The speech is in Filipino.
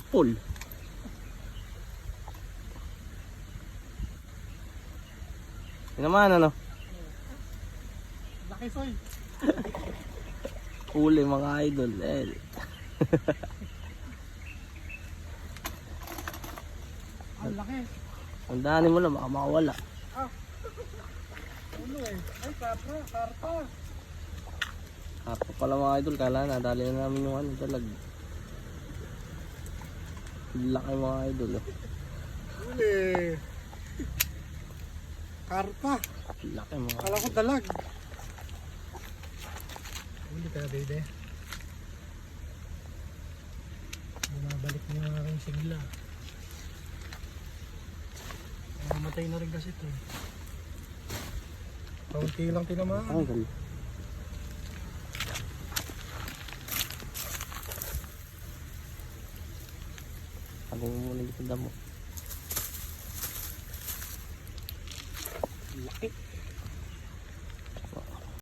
Kapul. Yun naman ano, Laki soy. huli mga idol. Eh, Ang laki. ang daanin mo lang, baka makawala. Ulo eh. Ay, karpa, karpa. Harap pala mga idol, kala nadali na namin yung ano, dalag. Laki mga idol. Oh. Uli. Karpa. Laki mga Kala ko dalag. Uli ka, baby. Bumabalik na yung aking sigla. Mamatay na rin kasi ito. eh. Kaunti lang tinamaan. Ang gal. Tago mo muna dito damo. Laki.